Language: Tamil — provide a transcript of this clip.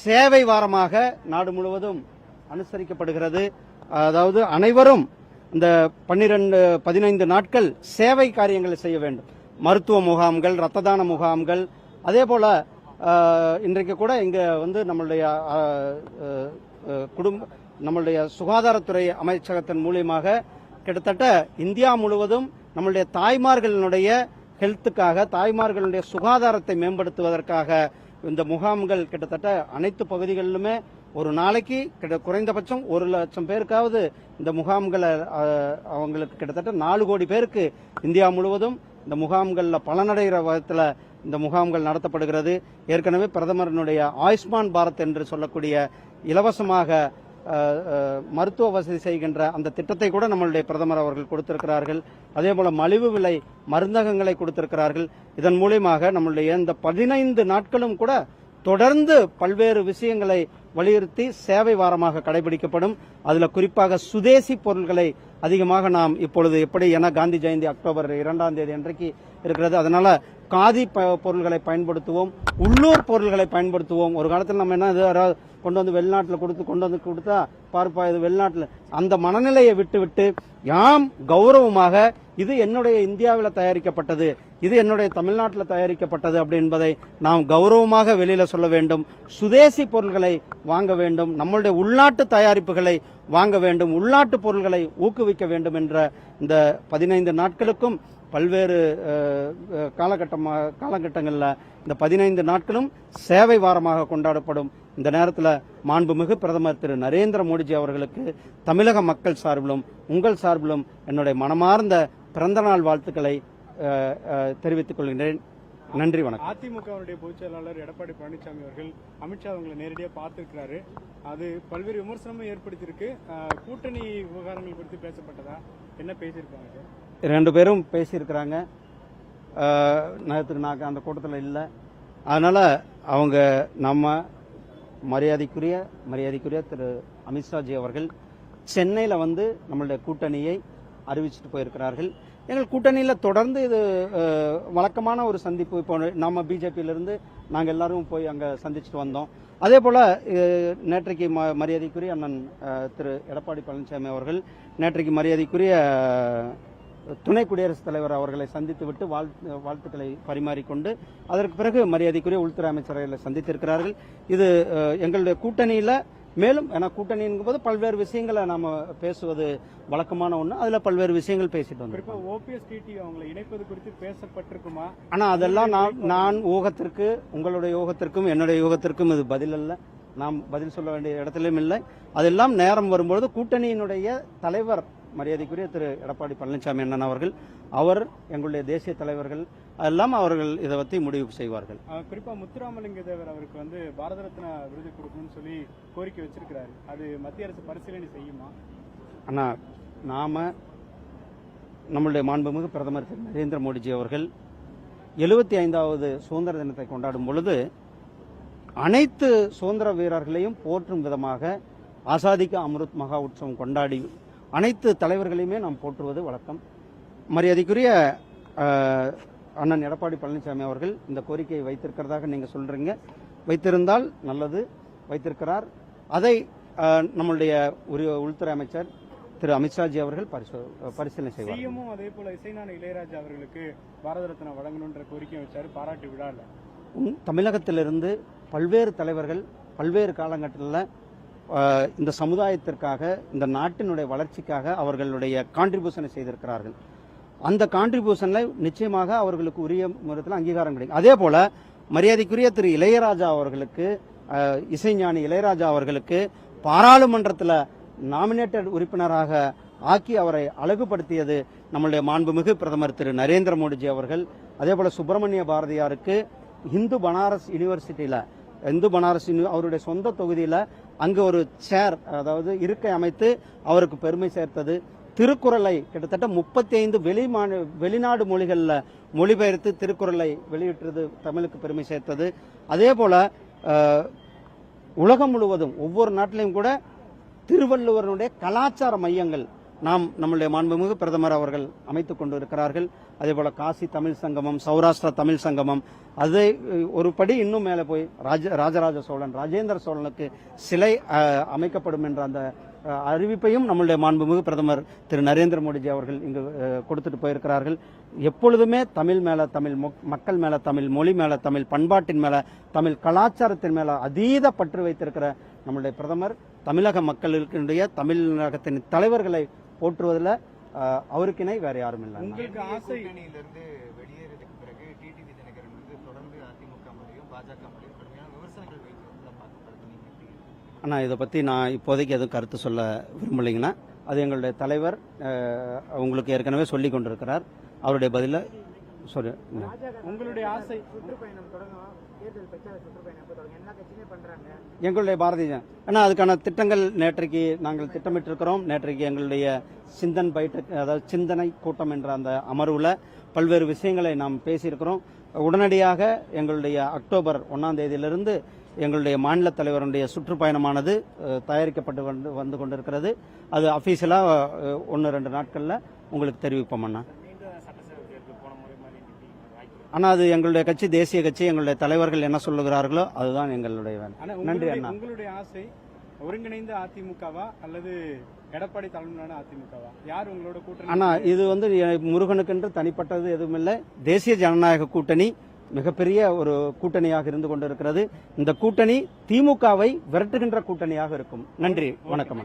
சேவை வாரமாக நாடு முழுவதும் அனுசரிக்கப்படுகிறது. அதாவது அனைவரும் இந்த பன்னிரண்டு பதினைந்து நாட்கள் சேவை காரியங்களை செய்ய வேண்டும். மருத்துவ முகாம்கள் ரத்த தான முகாம்கள் அதே போல இன்றைக்கு கூட இங்கே வந்து நம்மளுடைய குடும்ப நம்மளுடைய சுகாதாரத்துறை அமைச்சகத்தின் மூலியமாக கிட்டத்தட்ட இந்தியா முழுவதும் நம்மளுடைய தாய்மார்களினுடைய ஹெல்த்துக்காக தாய்மார்களுடைய சுகாதாரத்தை மேம்படுத்துவதற்காக இந்த முகாம்கள் கிட்டத்தட்ட அனைத்து பகுதிகளிலுமே ஒரு நாளைக்கு கிட்ட குறைந்தபட்சம் ஒரு லட்சம் பேருக்காவது இந்த முகாம்களை அவங்களுக்கு கிட்டத்தட்ட நாலு கோடி பேருக்கு இந்தியா முழுவதும் இந்த முகாம்களில் பலனடைகிற விதத்தில் இந்த முகாம்கள் நடத்தப்படுகிறது. ஏற்கனவே பிரதமரினுடைய ஆயுஷ்மான் பாரத் என்று சொல்லக்கூடிய இலவசமாக மருத்துவ வசதி செய்கின்ற அந்த திட்டத்தை கூட நம்மளுடைய பிரதமர் அவர்கள் கொடுத்திருக்கிறார்கள். அதே போல மலிவு விலை மருந்தகங்களை கொடுத்திருக்கிறார்கள். இதன் மூலியமாக நம்மளுடைய இந்த பதினைந்து நாட்களும் கூட தொடர்ந்து பல்வேறு விஷயங்களை வலியுறுத்தி சேவை வாரமாக கடைபிடிக்கப்படும். அதில் குறிப்பாக சுதேசி பொருட்களை அதிகமாக நாம் இப்பொழுது எப்படி என காந்தி ஜெயந்தி அக்டோபர் இரண்டாம் தேதி அன்றைக்கு இருக்கிறது. அதனால காதி ப- பொருள்களை பயன்படுத்துவோம் உள்ளூர் பொருள்களை பயன்படுத்துவோம். ஒரு காலத்தில் நம்ம என்ன யாராவது கொண்டு வந்து வெளிநாட்டில் கொடுத்து கொண்டு வந்து கொடுத்தா பார்ப்பா இது வெளிநாட்டில். அந்த மனநிலையை விட்டு விட்டு யாம் கௌரவமாக இது என்னுடைய இந்தியாவில் தயாரிக்கப்பட்டது. இது என்னுடைய தமிழ்நாட்டில் தயாரிக்கப்பட்டது அப்படி என்பதை நாம் கௌரவமாக வெளியில் சொல்ல வேண்டும். சுதேசி பொருள்களை வாங்க வேண்டும். நம்மளுடைய உள்நாட்டு தயாரிப்புகளை வாங்க வேண்டும். உள்நாட்டு பொருள்களை ஊக்குவிக்க வேண்டும் என்ற இந்த பதினைந்து நாட்களுக்கும் பல்வேறு காலகட்டமாக காலகட்டங்களில் இந்த பதினைந்து நாட்களும் சேவை வாரமாக கொண்டாடப்படும். இந்த நேரத்தில் மாண்புமிகு பிரதமர் திரு நரேந்திர மோடிஜி அவர்களுக்கு தமிழக மக்கள் சார்பிலும் உங்கள் சார்பிலும் என்னுடைய மனமார்ந்த பிறந்தநாள் வாழ்த்துக்களை தெரிவித்துக் கொள்கின்றேன். நன்றி வணக்கம். அதிமுகவுடைய பொதுச் செயலாளர் எடப்பாடி பழனிசாமி அவர்கள் அமித்ஷா அவங்களை நேரடியாக பார்த்திருக்கிறாரு. அது பல்வேறு விமர்சனமும் ஏற்படுத்தியிருக்கு. கூட்டணி விவகாரங்கள் குறித்து பேசப்பட்டதா? என்ன பேசியிருக்காங்க ரெண்டு பேரும் பேசியிருக்கிறாங்க. நேற்று நான் அந்த கூட்டத்தில் இல்லை. அதனால அவங்க நம்ம மரியாதைக்குரிய மரியாதைக்குரிய திரு அமித்ஷாஜி அவர்கள் சென்னையில் வந்து நம்மளுடைய கூட்டணியை அறிவிச்சிட்டு போயிருக்கிறார்கள். எங்கள் கூட்டணியில் தொடர்ந்து இது வழக்கமான ஒரு சந்திப்பு. இப்போ நம்ம பிஜேபியிலிருந்து நாங்கள் எல்லாரும் போய் அங்கே சந்திச்சுட்டு வந்தோம். அதே போல் நேற்றைக்கு ம- மரியாதைக்குரிய அண்ணன் திரு எடப்பாடி பழனிசாமி அவர்கள் நேற்றைக்கு மரியாதைக்குரிய துணை குடியரசுத் தலைவர் அவர்களை சந்தித்து விட்டு வாழ்த்து வாழ்த்துக்களை பரிமாறிக்கொண்டு அதற்கு பிறகு மரியாதைக்குரிய உள்துறை அமைச்சர்களை சந்தித்திருக்கிறார்கள். இது எங்களுடைய கூட்டணியில் மேலும் ஏன்னா கூட்டணிங்கும் போது பல்வேறு விஷயங்களை நாம பேசுவது வழக்கமான ஒண்ணு. அதுல பல்வேறு விஷயங்கள் பேசிட்டு வந்தோம் ஓபிஎஸ் டிடி அவங்களை இணைப்பது குறித்து பேசப்பட்டிருக்குமா? ஆனா அதெல்லாம் நான் நான் ஊகத்திற்கு உங்களுடைய யூகத்திற்கும் என்னுடைய யூகத்திற்கும் இது பதில் அல்ல. நாம் பதில் சொல்ல வேண்டிய இடத்திலும் இல்லை. அதெல்லாம் நேரம் வரும்பொழுது கூட்டணியினுடைய தலைவர் மரியாதைக்குரிய திரு எடப்பாடி பழனிசாமி அண்ணன் அவர்கள் அவர் எங்களுடைய தேசிய தலைவர்கள் அதெல்லாம் அவர்கள் இதை பற்றி முடிவு செய்வார்கள். அஹ், குறிப்பா முத்துராமலிங்க தேவர் அவருக்கு வந்து பாரத ரத்னா விருது கொடுக்கணும்னு சொல்லி கோரிக்கை வச்சிருக்கிறாரு. அது மத்திய அரசு பரிசீலனை செய்யுமா? ஆனா நாம நம்மளுடைய மாண்புமிகு பிரதமர் திரு நரேந்திர மோடிஜி அவர்கள் எழுபத்தி ஐந்தாவது சுதந்திர தினத்தை கொண்டாடும் பொழுது அனைத்து சுதந்திர வீரர்களையும் போற்றும் விதமாக ஆசாதிக்கு அம்ருத் மகா உற்சவம் கொண்டாடி அனைத்து தலைவர்களையுமே நாம் போற்றுவது வழக்கம். மரியாதைக்குரிய அண்ணன் எடப்பாடி பழனிசாமி அவர்கள் இந்த கோரிக்கையை வைத்திருக்கிறதாக நீங்க சொல்றீங்க. வைத்திருந்தால் நல்லது வைத்திருக்கிறார். அதை நம்மளுடைய உரிய உள்துறை அமைச்சர் திரு அமித்ஷாஜி அவர்கள் பரிசோ- பரிசீலனை செய்வார். சிஎம்மும் அதே போல இசைஞான இளையராஜா அவர்களுக்கு பாரத ரத்னா வழங்கணுன்ற கோரிக்கை வச்சாரு பாராட்டு உம், தமிழகத்திலிருந்து பல்வேறு தலைவர்கள் பல்வேறு காலகட்டத்தில் இந்த சமுதாயத்திற்காக இந்த நாட்டினுடைய வளர்ச்சிக்காக அவர்களுடைய கான்ட்ரிபியூஷனை செய்திருக்கிறார்கள். அந்த கான்ட்ரிபியூஷனில் நிச்சயமாக அவர்களுக்கு உரிய முறையில் அங்கீகாரம் கிடைக்கும். அதே போல மரியாதைக்குரிய திரு இளையராஜா அவர்களுக்கு இசைஞானி இளையராஜா அவர்களுக்கு பாராளுமன்றத்தில் நாமினேட்டட் உறுப்பினராக ஆக்கி அவரை அழகுபடுத்தியது நம்மளுடைய மாண்புமிகு பிரதமர் திரு நரேந்திர மோடிஜி அவர்கள். அதே போல சுப்பிரமணிய பாரதியாருக்கு இந்து பனாரஸ் யூனிவர்சிட்டியில் இந்து பனாரஸ் அவருடைய சொந்த தொகுதியில் அங்கு ஒரு சேர் அதாவது இருக்கை அமைத்து அவருக்கு பெருமை சேர்த்தது. திருக்குறளை கிட்டத்தட்ட முப்பத்தி ஐந்து வெளி மாநி- வெளிநாடு மொழிகளில் மொழிபெயர்த்து திருக்குறளை வெளியிட்டது தமிழுக்கு பெருமை சேர்த்தது. அதே போல உலகம் முழுவதும் ஒவ்வொரு நாட்டிலையும் கூட திருவள்ளுவருடைய கலாச்சார மையங்கள் நாம் நம்முடைய மாண்புமிகு பிரதமர் அவர்கள் அமைத்துக் கொண்டிருக்கிறார்கள். அதே போல காசி தமிழ் சங்கமம் சௌராஷ்டிரா தமிழ் சங்கமம் அதை ஒரு படி இன்னும் மேலே போய் ராஜ ராஜராஜ சோழன் ராஜேந்திர சோழனுக்கு சிலை அமைக்கப்படும் என்ற அந்த அறிவிப்பையும் நம்முடைய மாண்புமிகு பிரதமர் திரு நரேந்திர மோடிஜி அவர்கள் இங்கு கொடுத்துட்டு போயிருக்கிறார்கள். எப்பொழுதுமே தமிழ் மேல தமிழ் மொ- மக்கள் மேல தமிழ் மொழி மேல தமிழ் பண்பாட்டின் மேல தமிழ் கலாச்சாரத்தின் மேல அதீத பற்று வைத்திருக்கிற நம்முடைய பிரதமர் தமிழக மக்களுடைய தமிழகத்தின் தலைவர்களை போற்றுவதில் அஹ், அவருக்கிணை வேற யாரும் இல்லை உங்களுக்கு ஆசை கூட்டணியிலிருந்து வெளியேறதுக்கு பிறகு டிடிவி தினகரன் வந்து தொடர்ந்து அதிமுக மேலேயும் பாஜக மேலேயும் கடுமையான விமர்சனங்கள் ஆனால் இதை பற்றி நான் இப்போதைக்கு எதுவும் கருத்து சொல்ல விரும்பலைங்கன்னா அது எங்களுடைய தலைவர் உங்களுக்கு ஏற்கனவே சொல்லி கொண்டிருக்கிறார். அவருடைய பதில சொல்லு உங்களுடைய ஆசை. சுற்றுப்பயணம் தொடங்கும் தேர்தல் பிரச்சார சுற்றுப்பயணம் எப்போ தொடங்கும் எல்லா கட்சியுமே பண்றாங்க? எங்களுடைய பாரதிய ஏன்னா அதுக்கான திட்டங்கள் நேற்றைக்கு நாங்கள் திட்டமிட்டிருக்கிறோம். நேற்றைக்கு எங்களுடைய சிந்தன் பைட்டு அதாவது சிந்தனை கூட்டம் என்ற அந்த அமர்வுல பல்வேறு விஷயங்களை நாம் பேசியிருக்கிறோம். உடனடியாக எங்களுடைய அக்டோபர் ஒன்னாம் தேதியிலிருந்து எங்களுடைய மாநில தலைவருடைய சுற்றுப்பயணமானது தயாரிக்கப்பட்டு வந்து வந்து கொண்டிருக்கிறது. அது அஃபீஷியலாக ஒன்று ரெண்டு நாட்களில் உங்களுக்கு தெரிவிப்போம் அண்ணா. ஆனால் அது எங்களுடைய கட்சி தேசிய கட்சி எங்களுடைய தலைவர்கள் என்ன சொல்லுகிறார்களோ அதுதான் எங்களுடைய வேலை. நன்றி அண்ணா. உங்களுடைய ஆசை ஒருங்கிணைந்த அதிமுகவா அல்லது எடப்பாடி தலைமையிலான அதிமுகவா? யார் உங்களோட கூட்டணி? ஆனா இது வந்து முருகனுக்கென்று தனிப்பட்டது எதுவும் இல்லை தேசிய ஜனநாயக கூட்டணி மிகப்பெரிய ஒரு கூட்டணியாக இருந்து கொண்டிருக்கிறது. இந்த கூட்டணி திமுகவை விரட்டுகின்ற கூட்டணியாக இருக்கும். நன்றி வணக்கம்.